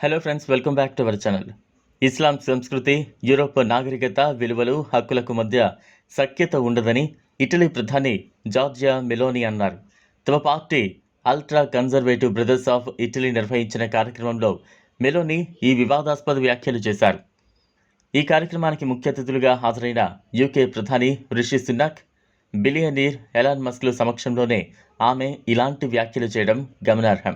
Hello friends welcome back to our channel ఇస్లాం సంస్కృతి Europe నాగరికత విలువలు హక్కులకు మధ్య సఖ్యత ఉండదని ఇటలీ ప్రధాని జార్జియా మెలోని అన్నారు తమ party ultra conservative Brothers of Italy నిర్వహించిన కార్యక్రమంలో మెలోని ఈ వివాదాస్పద వ్యాఖ్యలు చేశారు ఈ కార్యక్రమానికి ముఖ్య అతిథులుగా హాజరైన యూకే ప్రధాని రిషి సునాక్ బిలియనీర్ ఎలాన్ మస్క్ల సమక్షంలోనే ఆమె ఇలాంటి వ్యాఖ్యలు చేయడం గమనార్హం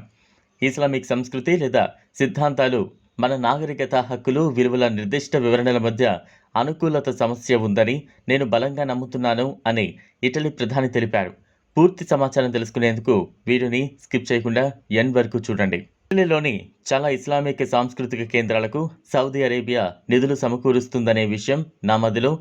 ఇస్లామిక్ సంస్కృతి లేదా సిద్ధాంతాలు మన నాగరికత హక్కులు విలువల నిర్దిష్ట వివరణల మధ్య అనుకూలత సమస్య ఉందని నేను బలంగా నమ్ముతున్నాను అని ఇటలీ ప్రధాని తెలిపారు. పూర్తి సమాచారం తెలుసుకునేందుకు వీడియోని స్కిప్ చేయకుండా ఎన్ వరకు చూడండి. ఇటలీలోని చాలా ఇస్లామిక్ సాంస్కృతిక కేంద్రాలకు సౌదీ అరేబియా నిధులు సమకూరుస్తుందనే విషయం నా మదిలో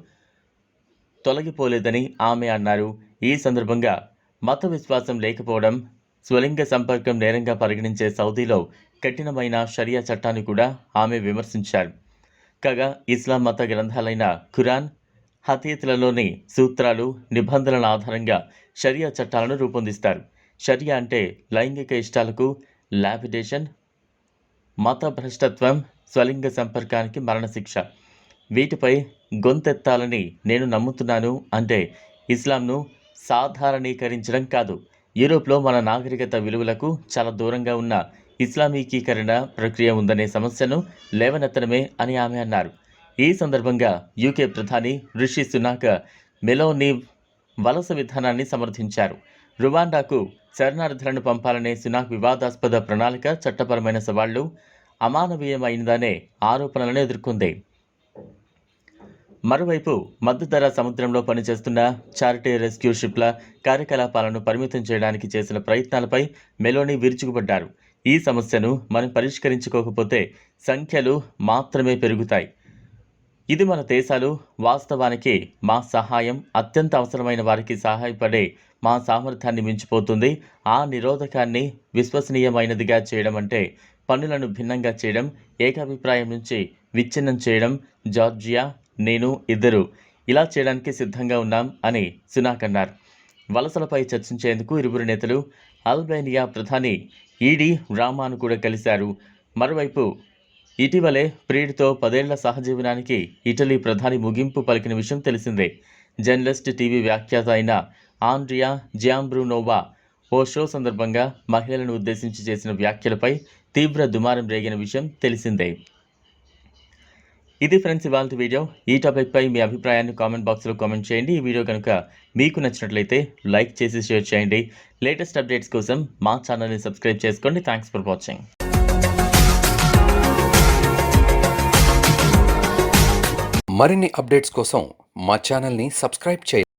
తొలగిపోలేదని ఆమె అన్నారు. ఈ సందర్భంగా మత విశ్వాసం లేకపోవడం స్వలింగ సంపర్కం నేరంగా పరిగణించే సౌదీలో కఠినమైన షరియా చట్టాన్ని కూడా ఆమె విమర్శించారు. కాగా ఇస్లాం మత గ్రంథాలైన ఖురాన్ హతీతులలోని సూత్రాలు నిబంధనల ఆధారంగా షరియా చట్టాలను రూపొందిస్తారు. షరియా అంటే లైంగిక ఇష్టాలకు లాపిడేషన్ మత భ్రష్టత్వం స్వలింగ సంపర్కానికి మరణశిక్ష. వీటిపై గొంతెత్తాలని నేను నమ్ముతున్నాను అంటే ఇస్లాంను సాధారణీకరించడం కాదు. యూరోప్లో మన నాగరికత విలువలకు చాలా దూరంగా ఉన్న ఇస్లామీకీకరణ ప్రక్రియ ఉందనే సమస్యను లేవనెత్తడమే అని ఆమె అన్నారు. ఈ సందర్భంగా యూకే ప్రధాని రిషి సునాక మెలోని వలస విధానాన్ని సమర్థించారు. రువాండాకు శరణార్థులను పంపాలనే సునాక్ వివాదాస్పద ప్రణాళిక చట్టపరమైన సవాళ్ళు అమానవీయమైనదనే ఆరోపణలను ఎదుర్కొంది. మరోవైపు మద్దతు సముద్రంలో పనిచేస్తున్న చారిటీ రెస్క్యూ షిప్ల కార్యకలాపాలను పరిమితం చేయడానికి చేసిన ప్రయత్నాలపై మెలోని విరుచుకుపడ్డారు. ఈ సమస్యను మనం పరిష్కరించుకోకపోతే సంఖ్యలు మాత్రమే పెరుగుతాయి. ఇది మన దేశాలు వాస్తవానికి మా సహాయం అత్యంత అవసరమైన వారికి సహాయపడే మా సామర్థ్యాన్ని మించిపోతుంది. ఆ నిరోధకాన్ని విశ్వసనీయమైనదిగా చేయడం అంటే పన్నులను భిన్నంగా చేయడం ఏకాభిప్రాయం నుంచి విచ్ఛిన్నం చేయడం జార్జియా నేను ఇద్దరు. ఇలా చేయడానికి సిద్ధంగా ఉన్నాం అని సునాక్ అన్నారు. వలసలపై చర్చించేందుకు ఇరువురు నేతలు అల్బేనియా ప్రధాని ఈడీ రామాను కూడా కలిశారు. మరోవైపు ఇటీవలే ప్రీడ్తో పదేళ్ళ సహజీవనానికి ఇటలీ ప్రధాని ముగింపు పలికిన విషయం తెలిసిందే. జర్నలిస్ట్ టీవీ వ్యాఖ్యాత అయిన ఆండ్రియా జియాంబ్రూనోవా ఓ షో సందర్భంగా మహిళలను ఉద్దేశించి చేసిన వ్యాఖ్యలపై తీవ్ర దుమారం రేగిన విషయం తెలిసిందే. ఇది ఫ్రెండ్స్ ఇవాళ వీడియో. ఈ టాపిక్పై మీ అభిప్రాయాన్ని కామెంట్ బాక్స్లో కామెంట్ చేయండి. ఈ వీడియో కనుక మీకు నచ్చినట్లయితే లైక్ చేసి షేర్ చేయండి. లేటెస్ట్ అప్డేట్స్ కోసం మా ఛానల్ని సబ్స్క్రైబ్ చేసుకోండి. థ్యాంక్స్ ఫర్ వాచింగ్ మరిన్ని అప్డేట్స్ కోసం మా ఛానల్ని సబ్స్క్రైబ్ చేయండి.